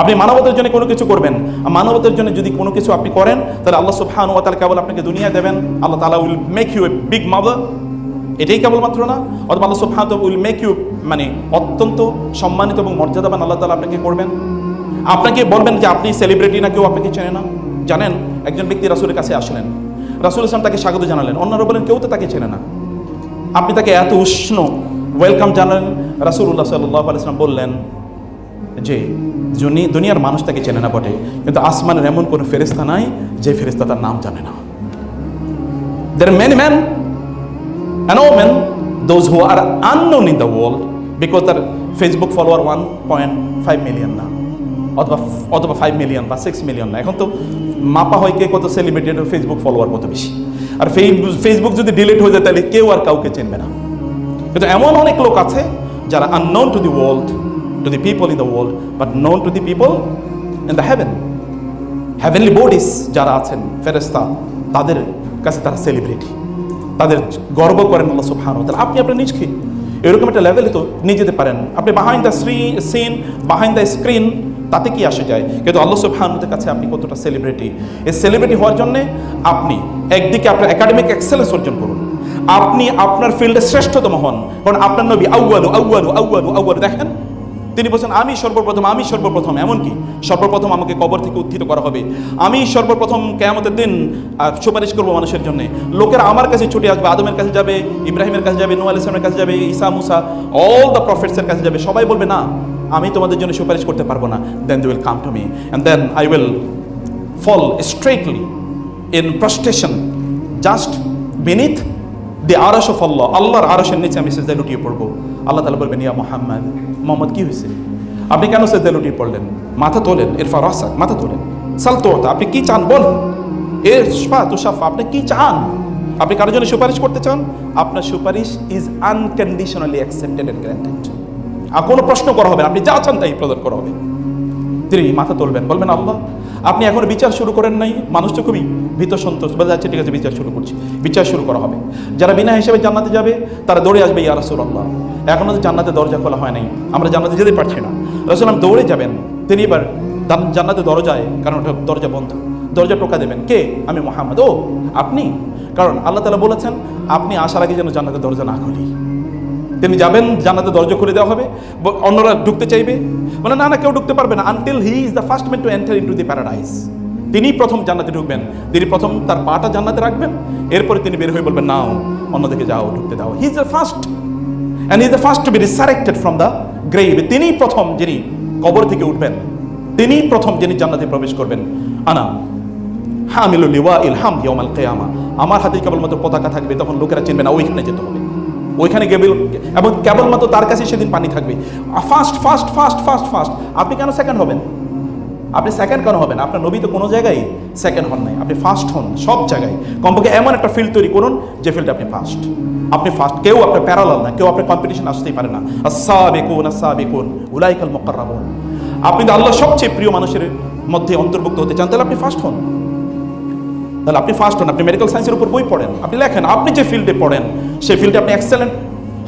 আপনি মানবতার জন্য কোনো কিছু করবেন। মানবতার জন্য যদি কোনো কিছু আপনি করেন, তাহলে আল্লাহ সুবহান ওয়া কেবল আপনাকে দুনিয়া দেবেন। আল্লাহ তাআলা will make you a big mother এটাই কেবলমাত্র না, অথবা আল্লাহ সুবহান উইল মেক ইউ মানে অত্যন্ত সম্মানিত এবং মর্যাদাবান আল্লাহ তাআলা আপনাকে করবেন। আপনাকে বলবেন যে আপনি সেলিব্রিটি না, কেউ আপনাকে চেনে না। জানেন, একজন ব্যক্তি রাসূলের কাছে আসলেন। রাসূল ইসলাম তাকে স্বাগত জানালেন। অন্যরা বলেন, কেউ তো তাকে চেনে না। আপনি তাকে এত উষ্ণ ওয়েলকাম জানালেন। রাসূলুল্লাহ সাল্লাহ আলাইসলাম বললেন যে জুনি দুনিয়ার মানুষ তাকে চেনে না বটে, কিন্তু আসমানের এমন কোনো ফেরিস্তা নাই যে ফেরিস্তা তার নাম জানে না। There many man and women those who are unknown in the world because তার Facebook follower one point five million না, অথবা অথবা ফাইভ মিলিয়ন বা সিক্স মিলিয়ন না। এখন তো মাপা হয় কে কত সেলিব্রিটি ফেসবুক ফলোয়ার কত বেশি। আর ফেসবুক যদি ডিলিট হয়ে যায়, তাহলে কেউ আর কাউকে চিনবে না। কিন্তু এমন অনেক লোক আছে যারা unknown to the world to the people in the world but known to the people in the heaven heavenly bodies যারা আছেন ফেরেস্তা তাদের কাছে তারা সেলিব্রিটি তাদের গর্ব করেন আল্লাহ সুবহানাহু তাআলা। আপনি আপনার নিজকে এরকম একটা লেভেলে তো নিয়ে যেতে পারেন। আপনি behind the Shri scene behind the screen তাতে কি আসে যায়? কিন্তু আল্লাহ সুবহানাহুর কাছে আপনি কতটা সেলিব্রিটি এই সেলিব্রিটি হওয়ার জন্য আপনি একদিকে আপনার একাডেমিক এক্সেলেন্স অর্জন করুন। আপনি আপনার ফিল্ডে শ্রেষ্ঠতম হন। কারণ আপনার নবী আউয়ালু আউয়ালু আউয়ালু আউয়ালু। দেখেন তিনি বলছেন, আমি সর্বপ্রথম আমি সর্বপ্রথম। এমনকি সর্বপ্রথম আমাকে কবর থেকে উত্থিত করা হবে। আমি সর্বপ্রথম কেয়ামতের দিন সুপারিশ করব মানুষের জন্য। লোকেরা আমার কাছে ছুটে আসবে, আদমের কাছে যাবে, ইব্রাহিমের কাছে যাবে নুয়া ইসলামের কাছে যাবে, ঈসা, মুসা অল দ্য প্রফেটসের কাছে যাবে। সবাই বলবে, না, আমি তোমাদের জন্য সুপারিশ করতে পারব না। Then they will come to me and then I will fall straightly in prostration just beneath the আরশ আল্লাহ আল্লাহর আরশের নিচে আমি সেজদায় লুটিয়ে পড়ব। আল্লাহ তালা বলবেন, ইয়া মোহাম্মদ মোহাম্মদ কি হয়েছে? আপনি কেন সেজদায় লুটিয়ে পড়লেন? মাথা তোলেন এরফা রাসাক মাথা তোলেন। সাল তোতা আপনি কি চান বলুন? এর শফা তুষাফা আপনি কি চান? আপনি কারোর জন্য সুপারিশ করতে চান? আপনার সুপারিশ is unconditionally accepted and granted আর কোনো প্রশ্ন করা হবে আপনি যা চান তাই প্রদান করা হবে। তিনি মাথা তুলবেন। বলবেন, আল্লাহ, আপনি এখন বিচার শুরু করেন নাই? মানুষ তো খুবই ভীত সন্তোষ বলে যাচ্ছে ঠিক আছে, বিচার শুরু করছি। বিচার শুরু করা হবে। যারা বিনা হিসেবে জান্নাতে যাবে, তারা দৌড়ে আসবে, ইয়া রাসুল আল্লাহ এখনও তো জান্নাতে দরজা খোলা হয় নাই। আমরা জান্নাতে যেতে পারছি না। রসুলাম দৌড়ে যাবেন। তিনি এবার জান- জান্নাতে দরজায়, কারণ ওটা দরজা বন্ধ। দরজা টোকা দেবেন। কে? আমি মোহাম্মদ। ও, আপনি? কারণ আল্লাহ তালা বলেছেন, আপনি আসার আগে যেন জান্নাতে দরজা না খুলি। তিনি যাবেন, জান্নাতে দরজা খুলে দেওয়া হবে অন্যরা ঢুকতে চাইবে। মানে না না, কেউ ঢুকতে পারবে না। Until he is the first man to enter into the paradise তিনি প্রথম জান্নাতে ঢুকবেন। তিনি প্রথম তার পাটা জান্নাতে রাখবেন। এরপরে তিনি বের হয়ে বলবেন, নাও, অন্যদিকে যাও, ঢুকতে দাও। He is the first and is the first to be resurrected from the grave তিনি প্রথম যিনি কবর থেকে উঠবেন, তিনি প্রথম যিনি জান্নাতে প্রবেশ করবেন। আনা, হামিলুল লিওয়া ইল হাম ইয়াউমাল কিয়ামা। আমার হাতে কেবলমাত্র পতাকা থাকবে, তখন লোকেরা চিনবে না ওইখানে যেতে হবে। ওইখানে গেবে এবং কেবলমাত্র তার কাছে সেদিন পানি থাকবে। First first first first first আপনি কেন সেকেন্ড হবেন? আপনি সেকেন্ড কেন হবেন? আপনার নবী তো কোনো জায়গায় সেকেন্ড হন নাই। আপনি ফার্স্ট হন, সব জায়গায়। কমপক্ষে এমন একটা ফিল্ড তৈরি করুন, যে ফিল্ডে আপনি ফার্স্ট আপনি ফার্স্ট কেউ আপনার প্যারালাল না, কেউ আপনার কম্পিটিশন আসতেই পারে না। আসা বেকুন আসা বেকুন উলাইকাল মকরাবন আপনি তো আল্লাহ সবচেয়ে প্রিয় মানুষের মধ্যে অন্তর্ভুক্ত হতে চান, তাহলে আপনি ফার্স্ট হন। তাহলে আপনি ফার্স্ট হন, আপনি মেডিকেল সায়েন্সের উপর বই পড়েন, আপনি লেখেন, আপনি যে ফিল্ডে পড়েন, সেই ফিল্ডে আপনি এক্সেলেন্ট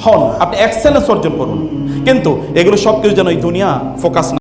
হন, আপনি এক্সেলেন্স অর্জন করুন। কিন্তু এগুলো সব কিছু যেন এই দুনিয়া ফোকাস